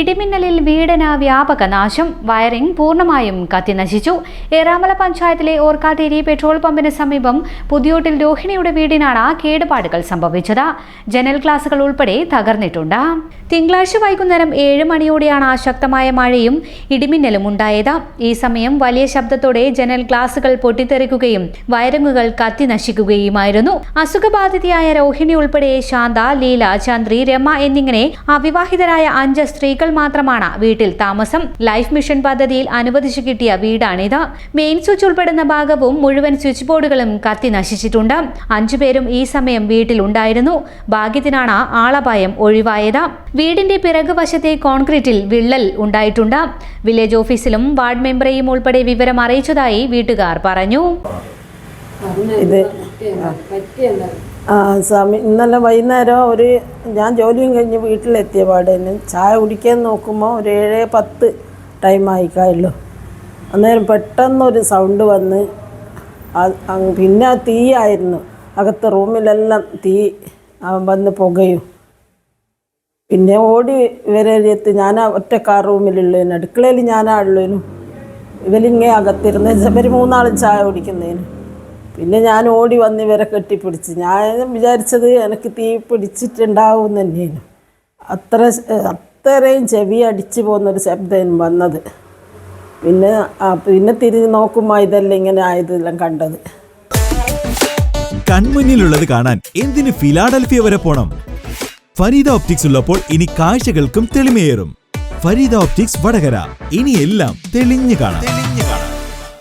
ഇടിമിന്നലിൽ വീടിന് വ്യാപക നാശം. വയറിംഗ് പൂർണമായും കത്തിനശിച്ചു. ഏറാമല പഞ്ചായത്തിലെ ഓർക്കാതേരി പെട്രോൾ പമ്പിന് സമീപം പുതിയോട്ടിൽ രോഹിണിയുടെ വീടിനാണ് കേടുപാടുകൾ സംഭവിച്ചത്. ജനൽ ഗ്ലാസുകൾ ഉൾപ്പെടെ തകർന്നിട്ടുണ്ട്. തിങ്കളാഴ്ച വൈകുന്നേരം ഏഴ് മണിയോടെയാണ് ശക്തമായ മഴയും ഇടിമിന്നലും ഉണ്ടായത്. ഈ സമയം വലിയ ശബ്ദത്തോടെ ജനൽ ഗ്ലാസുകൾ പൊട്ടിത്തെറിക്കുകയും വയറിങ്ങുകൾ കത്തിനശിക്കുകയുമായിരുന്നു. അസുഖബാധിതയായ രോഹിണി ഉൾപ്പെടെ ശാന്ത ലീല ചന്ദ്രി രമ എന്നിങ്ങനെ അവിവാഹിതരായ അഞ്ച് സ്ത്രീകൾ മാത്രമാണ് വീട്ടിൽ താമസം. ലൈഫ് മിഷൻ പദ്ധതിയിൽ അനുവദിച്ചു കിട്ടിയ വീടാണിത് മെയിൻ സ്വിച്ച് ഉൾപ്പെടുന്ന ഭാഗവും മുഴുവൻ സ്വിച്ച് ബോർഡുകളും കത്തി നശിച്ചിട്ടുണ്ട്. അഞ്ചുപേരും ഈ സമയം വീട്ടിലുണ്ടായിരുന്നു. ഭാഗ്യത്തിനാണ് ആളപായം ഒഴിവായത്. വീടിന്റെ പിറകുവശത്തെ കോൺക്രീറ്റിൽ വിള്ളൽ ഉണ്ടായിട്ടുണ്ട്. വില്ലേജ് ഓഫീസിലും വാർഡ് മെമ്പറെയും ഉൾപ്പെടെ വിവരം അറിയിച്ചതായി വീട്ടുകാർ പറഞ്ഞു. ഇത് ആ സമയം ഇന്നലെ വൈകുന്നേരം ഒരു ഞാൻ ജോലിയും കഴിഞ്ഞ് വീട്ടിലെത്തിയ പാടേന് ചായ കുടിക്കാൻ നോക്കുമ്പോൾ ഒരു ഏഴ് പത്ത് ടൈം ആയിക്കായല്ലോ അന്നേരം പെട്ടെന്നൊരു സൗണ്ട് വന്ന് പിന്നെ തീയായിരുന്നു അകത്ത് റൂമിലെല്ലാം തീ വന്ന് പുകയും. പിന്നെ ഓടി ഇവരെത്തി ഞാൻ ഒറ്റക്കാർ റൂമിലുള്ളതിന് അടുക്കളയിൽ ഞാനാ ഉള്ളതിനും ഇവരിങ്ങനെ അകത്തിരുന്ന്. ഇവർ മൂന്നാളും ചായ കുടിക്കുന്നതിന് പിന്നെ ഞാൻ ഓടി വന്ന് ഇവരെ കെട്ടിപ്പിടിച്ച്. ഞാൻ വിചാരിച്ചത് എനിക്ക് തീ പിടിച്ചിട്ടുണ്ടാവും തന്നെയാണ്. അത്ര അത്രയും ചെവി അടിച്ചു പോകുന്നൊരു ശബ്ദം വന്നത്. പിന്നെ പിന്നെ തിരിഞ്ഞ് നോക്കുമ്പോൾ ഇതല്ല ഇങ്ങനെ ആയതെല്ലാം കണ്ടത്. കൺമുന്നിലുള്ളത് കാണാൻ എന്തിന് ഫിലാഡൽഫിയ വരെ പോണം? ഫരീദ ഓപ്റ്റിക്സ് ഉള്ളപ്പോൾ ഇനി കാഴ്ചകൾക്കും തെളിമയേറും. ഫരീദ ഓപ്റ്റിക്സ് വടകര. ഇനി എല്ലാം തെളിഞ്ഞു കാണാം.